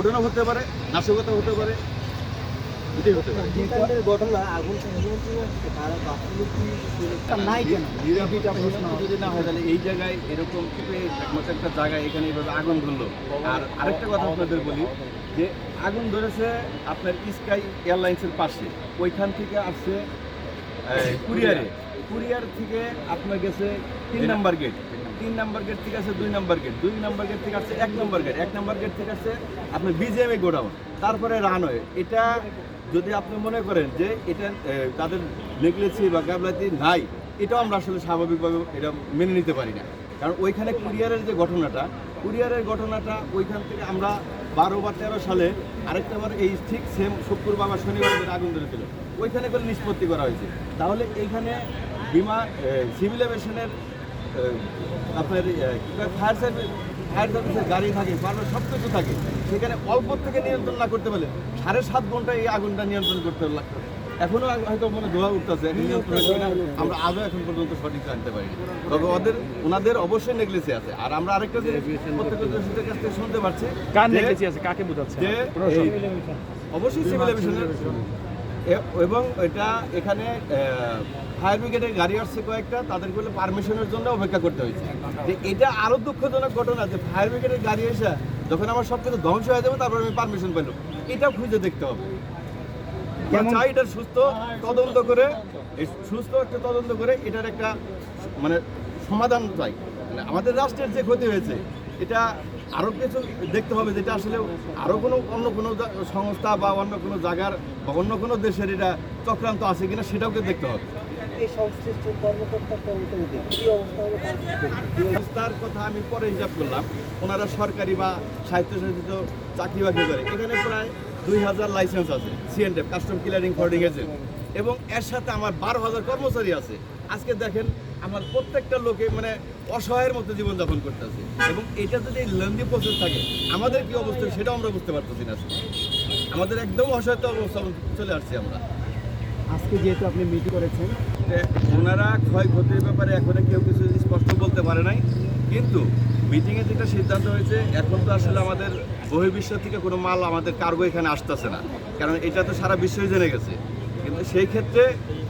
ঘটনা হতে পারে নাশকতা হতে পারে এটাই হতে ঘটনা আগুন নিরাপত্তা প্রশ্ন। যদি না হয় তাহলে এই জায়গায় এরকম একমাত্র একটা জায়গায় এখানে এইভাবে আগুন ধরলো। আর আরেকটা কথা আপনাদের বলি যে আগুন ধরেছে আপনার স্কাই এয়ারলাইন্সের পাশে। ওইখান থেকে আসছে কুরিয়ারে। কুরিয়ার থেকে আপনার গেছে তিন নাম্বার গেট। তিন নাম্বার গেট থেকে আছে দুই নাম্বার গেট দুই নাম্বার গেট থেকে আছে এক নাম্বার গেট এক নাম্বার গেট থেকে আছে আপনার বিজিএমএ গোডাউন তারপরে রানওয়ে এটা যদি আপনি মনে করেন যে এটা তাদের নেগলেসি বা গাবলাতি নাই, এটাও আমরা আসলে স্বাভাবিকভাবে এটা মেনে নিতে পারি না। কারণ ওইখানে কুরিয়ারের যে ঘটনাটা, কুরিয়ারের ঘটনাটা ওইখান থেকে আমরা বারো বা তেরো সালে আরেকটা বার এই ঠিক সেম শুক্রবার বা শনিবার আগুন ধরেছিল। ওইখানে করে নিষ্পত্তি করা হয়েছে। তাহলে এইখানে বিমা সিভিল এভিয়েশনের আপনার ফায়ার সার্ভিস ফায়ার সার্ভিসের গাড়ি থাকে বারো সব কিছু থাকে। সেখানে অল্প থেকে নিয়ন্ত্রণ না করতে পারলে সাড়ে সাত ঘণ্টা এই আগুনটা নিয়ন্ত্রণ করতে লাগতো এখনও হয়তো মনে ধোয়া উঠতেছে আমরা আজও এখন পর্যন্ত সঠিক জানতে পারিনি। তবে ওদের ওনাদের অবশ্যই নেগলেসি আছে। আর আমরা আরেকটা জিনিস কাছ থেকে শুনতে পাচ্ছি কার নেগলেসি আছে? কাকে বোঝাচ্ছে? অবশ্যই সিভিল এভিয়েশনের এ- এবং এটা এখানে ফায়ার ব্রিগেডের গাড়ি আসছে কয়েকটা তাদের বলে পারমিশনের জন্য অপেক্ষা করতে হয়েছে। যে এটা আরও দুঃখজনক ঘটনা যে ফায়ার ব্রিগেডের গাড়ি এসে যখন আমার সব কিছু ধ্বংস হয়ে যাবে তারপর আমি পারমিশন পেলাম। এটাও খুঁজে দেখতে হবে। চাই এটার সুস্থ তদন্ত করে সুস্থ একটা তদন্ত করে এটার একটা মানে সমাধান চাই। মানে আমাদের রাষ্ট্রের যে ক্ষতি হয়েছে এটা আরও কিছু দেখতে হবে যেটা আসলে আরও কোনো অন্য কোনো সংস্থা বা অন্য কোনো জায়গার বা অন্য কোনো দেশের এটা চক্রান্ত আছে কিনা সেটাওকে দেখতে হবে। তার কথা আমি পরে হিসাব করলাম। ওনারা সরকারি বা স্বায়ত্তশাসিত চাকরি বাকরি করে। এখানে প্রায় দুই হাজার লাইসেন্স আছে CNF custom clearing forwarding agent এবং এর সাথে আমার বারো হাজার কর্মচারী আছে। আজকে দেখেন আমার প্রত্যেকটা লোকে মানে অসহায়ের মতো জীবনযাপন করতেছে। এবং এটা যদি লেন্দি প্রসেস থাকে আমাদের কি অবস্থা সেটাও আমরা বুঝতে পারতেছি না। আমাদের একদম অসহায়তা অবস্থা চলে আসছি আমরা। আজকে যেহেতু আপনি মিটিং করেছেন যে ওনারা ক্ষয়ক্ষতির ব্যাপারে এখনও কেউ কিছু স্পষ্ট বলতে পারে নাই। কিন্তু মিটিংয়ে যেটা সিদ্ধান্ত হয়েছে এখন তো আসলে আমাদের বহির্বিশ্ব থেকে কোনো মাল আমাদের কার্গো এখানে আসতেছে না। কারণ এটা তো সারা বিশ্বই জেনে গেছে। সেই ক্ষেত্রে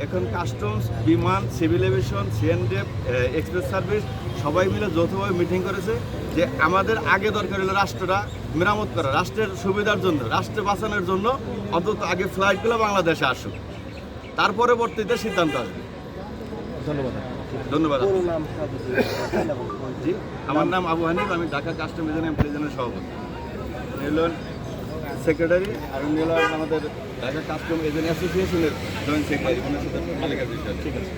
এখন কাস্টমস বিমান civil aviation CNF express service সবাই মিলে যৌথভাবে মিটিং করেছে যে আমাদের আগে দরকার হলো রাষ্ট্রটা মেরামত করা রাষ্ট্রের সুবিধার জন্য রাষ্ট্রে বাঁচানোর জন্য অন্তত আগে ফ্লাইটগুলো বাংলাদেশে আসুক। তার পরবর্তীতে সিদ্ধান্ত আসবে। ধন্যবাদ। ধন্যবাদ। জি আমার নাম আবু হানিফ আমি ঢাকা কাস্টম এজেন্ট এমপ্লয়িজনের সভাপতি। সেক্রেটারি আর উনি আমাদের ঢাকা কাস্টম এজেন্ট অ্যাসোসিয়েশনের জয়েন্ট সেক্রেটারি ওনার ঠিক আছে।